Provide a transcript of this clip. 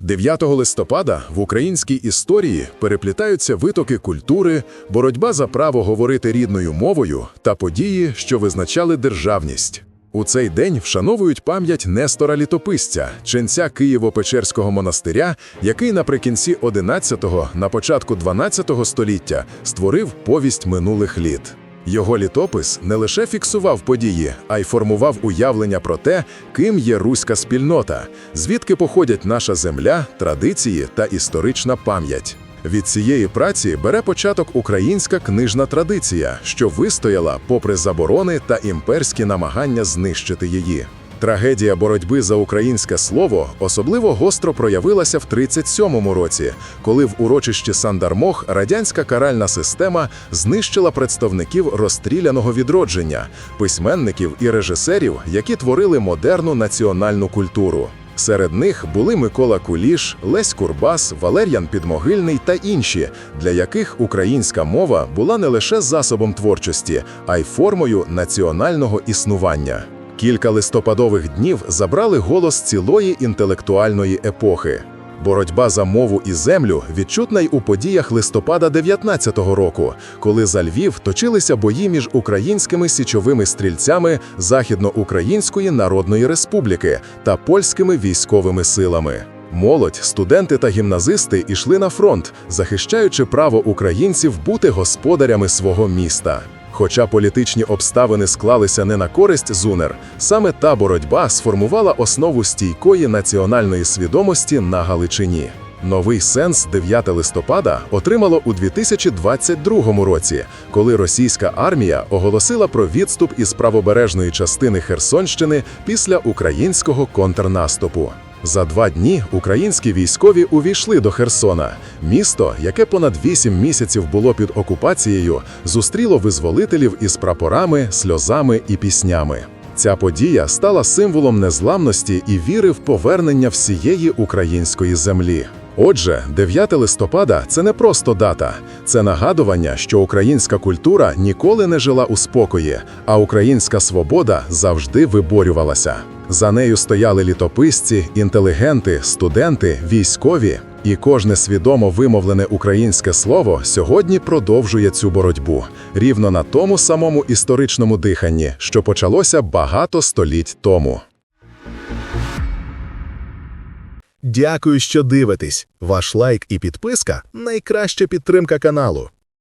9 листопада в українській історії переплітаються витоки культури, боротьба за право говорити рідною мовою та події, що визначали державність. У цей день вшановують пам'ять Нестора Літописця, ченця Києво-Печерського монастиря, який наприкінці 11-го, на початку 12-го століття створив повість минулих літ. Його літопис не лише фіксував події, а й формував уявлення про те, ким є руська спільнота, звідки походять наша земля, традиції та історична пам'ять. Від цієї праці бере початок українська книжна традиція, що вистояла попри заборони та імперські намагання знищити її. Трагедія боротьби за українське слово особливо гостро проявилася в 37-му році, коли в урочищі Сандармох радянська каральна система знищила представників розстріляного відродження, письменників і режисерів, які творили модерну національну культуру. Серед них були Микола Куліш, Лесь Курбас, Валер'ян Підмогильний та інші, для яких українська мова була не лише засобом творчості, а й формою національного існування. Кілька листопадових днів забрали голос цілої інтелектуальної епохи. Боротьба за мову і землю відчутна й у подіях листопада 19-го року, коли за Львів точилися бої між українськими січовими стрільцями Західноукраїнської Народної Республіки та польськими військовими силами. Молодь, студенти та гімназисти йшли на фронт, захищаючи право українців бути господарями свого міста. Хоча політичні обставини склалися не на користь ЗУНЕР, саме та боротьба сформувала основу стійкої національної свідомості на Галичині. Новий сенс 9 листопада отримало у 2022 році, коли російська армія оголосила про відступ із правобережної частини Херсонщини після українського контрнаступу. За два дні українські військові увійшли до Херсона. Місто, яке понад вісім місяців було під окупацією, зустріло визволителів із прапорами, сльозами і піснями. Ця подія стала символом незламності і віри в повернення всієї української землі. Отже, 9 листопада це не просто дата, це нагадування, що українська культура ніколи не жила у спокої, а українська свобода завжди виборювалася. За нею стояли літописці, інтелігенти, студенти, військові. І кожне свідомо вимовлене українське слово сьогодні продовжує цю боротьбу рівно на тому самому історичному диханні, що почалося багато століть тому. Дякую, що дивитесь. Ваш лайк і підписка найкраща підтримка каналу.